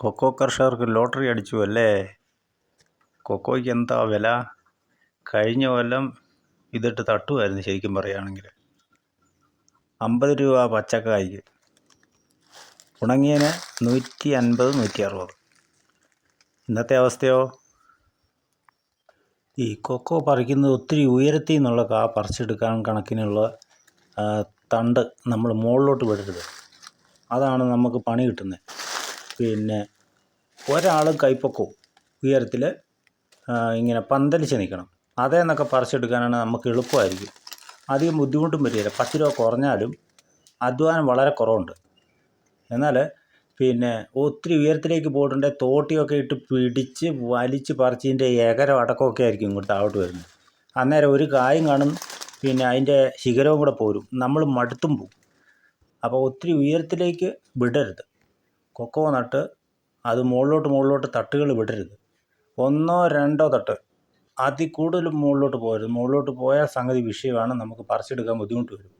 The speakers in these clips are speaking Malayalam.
കൊക്കോ കർഷകർക്ക് ലോട്ടറി അടിച്ചു അല്ലേ? കൊക്കോയ്ക്ക് എന്താ വില? കഴിഞ്ഞ കൊല്ലം ഇതിട്ട് തട്ടുമായിരുന്നു ശരിക്കും പറയുകയാണെങ്കിൽ. അമ്പത് രൂപ പച്ചക്കായ്ക്ക്. ഉണങ്ങിയതിന് നൂറ്റി അൻപത് നൂറ്റി അറുപത്. ഇന്നത്തെ അവസ്ഥയോ? ഈ കൊക്കോ പറിക്കുന്നത് ഒത്തിരി ഉയരത്തിൽ നിന്നുള്ള കാ പറിച്ചെടുക്കാൻ കണക്കിനുള്ള തണ്ട് നമ്മൾ മുകളിലോട്ട് വിടരുത്. അതാണ് നമുക്ക് പണി കിട്ടുന്നത്. പിന്നെ ഒരാൾ കൈപ്പൊക്കവും ഉയരത്തിൽ ഇങ്ങനെ പന്തലിച്ച് നിൽക്കണം അതേന്നൊക്കെ പറിച്ചെടുക്കാനാണ് നമുക്ക് എളുപ്പമായിരിക്കും. അധികം ബുദ്ധിമുട്ടും വരികയില്ല. പത്ത് രൂപ കുറഞ്ഞാലും അധ്വാനം വളരെ കുറവുണ്ട്. എന്നാൽ പിന്നെ ഒത്തിരി ഉയരത്തിലേക്ക് പോയിട്ടുണ്ടെങ്കിൽ തോട്ടിയൊക്കെ ഇട്ട് പിടിച്ച് വലിച്ച് പറിച്ചതിന്റെ ഏകരം അടക്കമൊക്കെ ആയിരിക്കും ഇങ്ങോട്ട് താഴോട്ട് വരുന്നത്. അന്നേരം ഒരു കായും കാണും പിന്നെ അതിന്റെ ശിഖരവും കൂടെ പോരും. നമ്മൾ മടുത്തും പോകും അപ്പോൾ ഒത്തിരി ഉയരത്തിലേക്ക് വിടരുത്. കൊക്കോ നട്ട് അത് മുകളിലോട്ട് മുകളിലോട്ട് തട്ടുകൾ വിടരുത്. ഒന്നോ രണ്ടോ തട്ട്. അതിൽ കൂടുതൽ മുകളിലോട്ട് പോകരുത്. മുകളിലോട്ട് പോയാൽ സംഗതി വിഷയമാണ്. നമുക്ക് പറിച്ചെടുക്കാൻ ബുദ്ധിമുട്ട് വരും.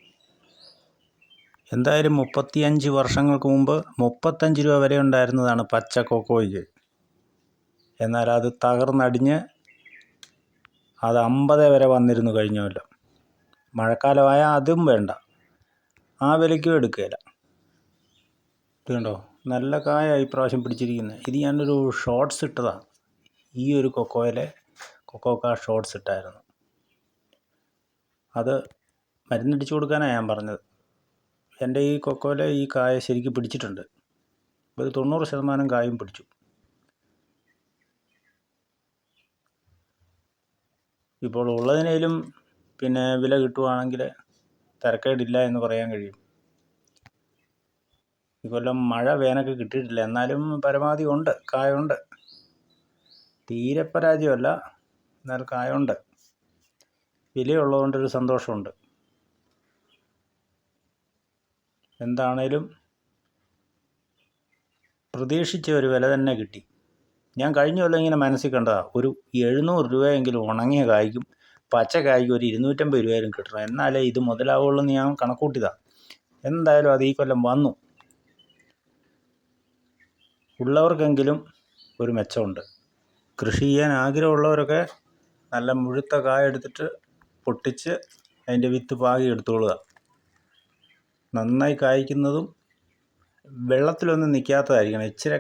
എന്തായാലും മുപ്പത്തിയഞ്ച് വർഷങ്ങൾക്ക് മുമ്പ് മുപ്പത്തഞ്ച് രൂപ വരെ ഉണ്ടായിരുന്നതാണ് പച്ച കൊക്കോയ്ക്ക്. എന്നാൽ അത് തകർന്നടിഞ്ഞ് അത് അമ്പത് വരെ വന്നിരുന്നു കഴിഞ്ഞ കൊല്ലം. മഴക്കാലമായാൽ അതും വേണ്ട. ആ വിലയ്ക്കും എടുക്കുകയില്ല. ഇതുണ്ടോ നല്ല കായ ഇപ്രാവശ്യം പിടിച്ചിരിക്കുന്നത് ഇത് ഞാനൊരു ഷോർട്സ് ഇട്ടതാണ് ഈ ഒരു കൊക്കോയിലെ കൊക്കോക്ക ഷോർട്സ് ഇട്ടായിരുന്നു. അത് മരുന്നടിച്ചു കൊടുക്കാനാണ് ഞാൻ പറഞ്ഞത്. എന്റെ ഈ കൊക്കോയിലെ ഈ കായ ശരിക്കും പിടിച്ചിട്ടുണ്ട്. ഒരു തൊണ്ണൂറ് ശതമാനം കായും പിടിച്ചു. ഇപ്പോൾ ഉള്ളതിനേലും പിന്നെ വില കിട്ടുവാണെങ്കിൽ തരക്കേടില്ല എന്ന് പറയാൻ കഴിയും. ഈ കൊല്ലം മഴ വേനൊക്കെ കിട്ടിയിട്ടില്ല. എന്നാലും പരമാവധി ഉണ്ട്. കായുണ്ട്. തീരെ പരാജയമല്ല. എന്നാൽ കായുണ്ട്. വിലയുള്ളതുകൊണ്ടൊരു സന്തോഷമുണ്ട്. എന്താണേലും പ്രതീക്ഷിച്ച ഒരു വില തന്നെ കിട്ടി. ഞാൻ കഴിഞ്ഞ കൊല്ലം ഇങ്ങനെ മനസ്സിൽ ഒരു എഴുന്നൂറ് രൂപയെങ്കിലും ഉണങ്ങിയ കായ്ക്കും പച്ച കായ്ക്കും ഒരു ഇരുന്നൂറ്റമ്പത് രൂപയിലും കിട്ടണം. എന്നാലേ ഇത് മുതലാവുള്ളൂ എന്ന് ഞാൻ കണക്കൂട്ടിയതാണ് എന്തായാലും അത് ഈ കൊല്ലം വന്നു. ഉള്ളവർക്കെങ്കിലും ഒരു മെച്ചമുണ്ട്. കൃഷി ചെയ്യാൻ ആഗ്രഹമുള്ളവരൊക്കെ നല്ല മുഴുത്ത കായ എടുത്തിട്ട് പൊട്ടിച്ച് അതിന്റെ വിത്ത് പാകി എടുത്തോളുക നന്നായി കായ്ക്കുന്നതും വെള്ളത്തിലൊന്നും നിൽക്കാത്തതായിരിക്കണം. ഇച്ചിരി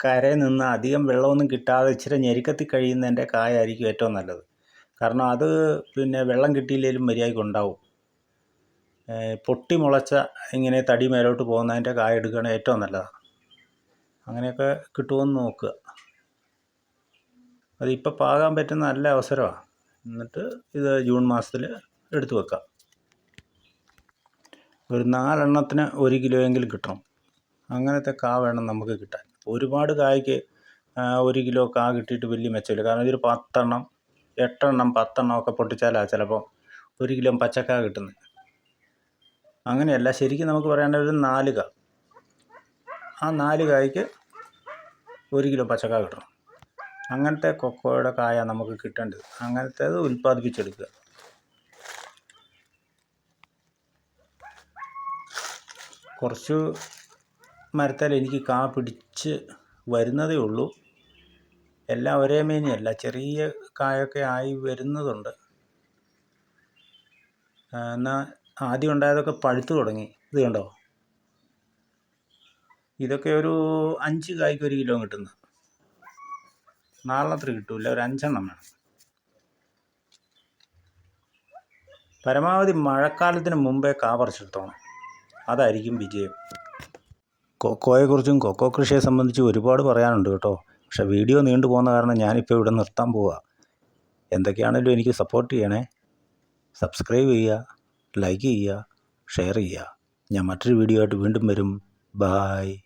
കരയിൽ നിന്ന് അധികം വെള്ളമൊന്നും കിട്ടാതെ ഇച്ചിരി ഞെരുക്കത്തിൽ കഴിയുന്നതിന്റെ കായായിരിക്കും ഏറ്റവും നല്ലത്. കാരണം അത് പിന്നെ വെള്ളം കിട്ടിയില്ലെങ്കിലും മര്യാദയ്ക്ക് ഉണ്ടാവും. പൊട്ടി മുളച്ച ഇങ്ങനെ തടി മേലോട്ട് പോകുന്നതിന്റെ കായ എടുക്കുകയാണ് ഏറ്റവും നല്ലതാണ് അങ്ങനെയൊക്കെ കിട്ടുമെന്ന് നോക്കുക. അതിപ്പോൾ പാകാൻ പറ്റുന്ന നല്ല അവസരമാണ് എന്നിട്ട് ഇത് ജൂൺ മാസത്തിൽ എടുത്തു വെക്കാം. ഒരു നാലെണ്ണത്തിന് ഒരു കിലോയെങ്കിലും കിട്ടണം. അങ്ങനത്തെ കാ വേണം നമുക്ക് കിട്ടാൻ. ഒരുപാട് കായ്ക്ക് ഒരു കിലോ കാ കിട്ടിയിട്ട് വലിയ മെച്ചമില്ല. കാരണം ഇതൊരു പത്തെണ്ണം എട്ടെണ്ണം പത്തെണ്ണം ഒക്കെ പൊട്ടിച്ചാലാണ് ചിലപ്പോൾ ഒരു കിലോ പച്ചക്കാ കിട്ടുന്നത്. അങ്ങനെയല്ല ശരിക്കും നമുക്ക് പറയേണ്ട ഒരു നാല് കാ. ആ നാല് കായ്ക്ക് ഒരു കിലോ പച്ചക്കായ കിട്ടണം. അങ്ങനത്തെ കൊക്കോയുടെ കായ നമുക്ക് കിട്ടേണ്ടത്. അങ്ങനത്തേത് ഉൽപ്പാദിപ്പിച്ചെടുക്കുക. കുറച്ച് മരത്താൽ എനിക്ക് കാ പിടിച്ച് വരുന്നതേ ഉള്ളൂ. എല്ലാം ഒരേ മേനിയല്ല ചെറിയ കായൊക്കെ ആയി വരുന്നതുണ്ട്. എന്നാൽ ആദ്യം ഉണ്ടായതൊക്കെ പഴുത്തു തുടങ്ങി. ഇത് കണ്ടോ? ഇതൊക്കെ ഒരു അഞ്ച് കായ്ക്ക് ഒരു കിലോ കിട്ടുന്നു. അത്ര കിട്ടൂല ഒരു അഞ്ചെണ്ണം വേണം. പരമാവധി മഴക്കാലത്തിന് മുമ്പേ കാ പറിച്ചെടുത്തോണം അതായിരിക്കും വിജയം. കൊക്കോയെക്കുറിച്ചും കൊക്കോ കൃഷിയെ സംബന്ധിച്ച് ഒരുപാട് പറയാനുണ്ട് കേട്ടോ. പക്ഷേ വീഡിയോ നീണ്ടു പോകുന്ന കാരണം ഞാനിപ്പോൾ ഇവിടെ നിർത്താൻ പോവുക എന്തൊക്കെയാണെങ്കിലും എനിക്ക് സപ്പോർട്ട് ചെയ്യണേ. സബ്സ്ക്രൈബ് ചെയ്യുക ലൈക്ക് ചെയ്യുക ഷെയർ ചെയ്യുക. ഞാൻ മറ്റൊരു വീഡിയോ ആയിട്ട് വീണ്ടും വരും. Bye.